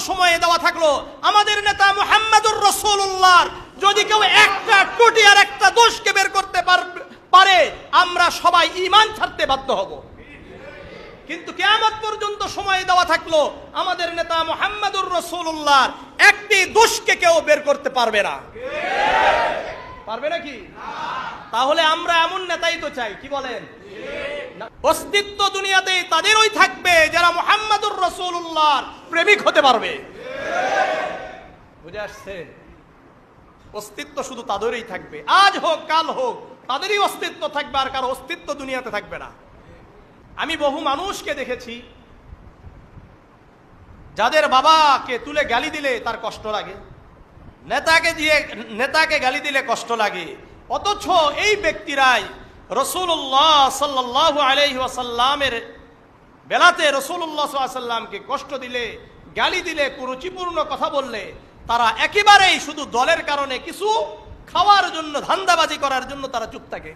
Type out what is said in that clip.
সময় দেওয়া থাকল। আমাদের নেতা মুহাম্মদুর রসুল্লাহর যদি কেউ একটা টুটি আর একটা দোষকে বের করতে পার- আমরা সবাই ইমান ছাড়তে বাধ্য হব। কিন্তু কেয়ামত পর্যন্ত সময় দেওয়া থাকল, আমাদের নেতা মোহাম্মদুর রসুল্লাহর একটি দোষকে কেউ বের করতে পারবে না। পারবে নাকি? তাহলে আমরা এমন নেতাই তো চাই, কি বলেন? অস্তিত্ব দুনিয়াতে তাদেরই থাকবে যারা মোহাম্মদুর রসুল্লাহর প্রেমিক হতে পারবে। বুঝে আসছে অস্তিত্ব শুধু তাদেরই থাকবে। আজ হোক, কাল হোক, তাদেরই অস্তিত্ব থাকবে আর কারও অস্তিত্ব দুনিয়াতে থাকবে না। আমি বহু মানুষকে দেখেছি, যাদের বাবাকে তুলে গালি দিলে তার কষ্ট লাগে, নেতাকে দিয়ে, নেতাকে গালি দিলে কষ্ট লাগে। অথচ এই ব্যক্তিরাই রসুল্লাহ সাল্লাহ আলহি ওয়াসাল্লামের বেলাতে রসুল্লাহ সাল্লামকে কষ্ট দিলে, গালি দিলে, কুরুচিপূর্ণ কথা বললে, তারা একেবারেই শুধু দলের কারণে কিছু খাওয়ার জন্য, ধান্দাবাজি করার জন্য তারা চুপ থাকে।